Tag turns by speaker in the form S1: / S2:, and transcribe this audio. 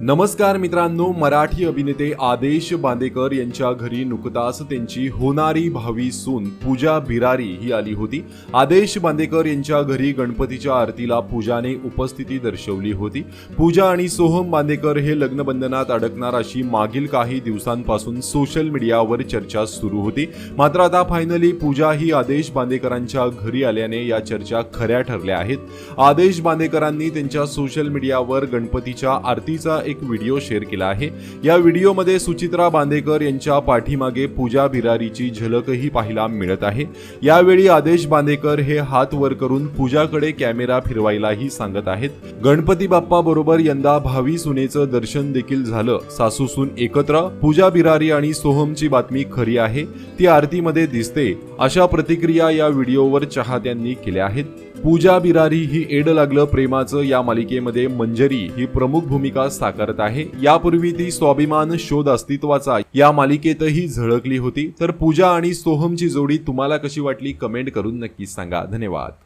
S1: नमस्कार मित्रांनो मराठी अभिनेते आदेश बांदेकर यांच्या घरी नुकताच त्यांची होणारी भावी सून पूजा बिरारी ही आली होती. आदेश बांदेकर यांच्या घरी गणपतीच्या आरतीला पूजाने उपस्थिती दर्शवली होती. पूजा आणि सोहम बांदेकर हे लग्नबंधनात अडकणार अशी मागील काही दिवसांपासून सोशल मीडियावर चर्चा सुरू होती. मात्र आता फायनली पूजा ही आदेश बांदेकरांच्या घरी आल्याने या चर्चा खऱ्या ठरल्या आहेत. आदेश बांदेकरांनी त्यांच्या सोशल मीडियावर गणपतीच्या आरतीचा एक व्हिडिओ शेअर केला आहे. या व्हिडिओमध्ये सुचित्रा बांदेकर यांच्या पाठीमागे पूजा बिरारीची झलकही पाहायला मिळत आहे. यावेळी आदेश बांदेकर हे हात वर करून पूजाकडे कॅमेरा फिरवायलाही सांगत आहेत. गणपती बाप्पा बरोबर यंदा भावी सुनेचं दर्शन देखील झालं. सासू सून एकत्र पूजा बिरारी आणि सोहमची बातमी खरी आहे. ती आरतीमध्ये दिसते अशा प्रतिक्रिया या व्हिडिओवर चाहत्यांनी केल्या आहेत. पूजा बिरारी ही एड लागलं प्रेमाचं या मालिकेमध्ये मंजरी ही प्रमुख भूमिका साकारत आहे. यापूर्वी ती स्वाभिमान शोध अस्तित्वाचा या मालिकेतही झळकली होती. तर पूजा आणि सोहमची जोडी तुम्हाला कशी वाटली? कमेंट करून नक्की सांगा. धन्यवाद.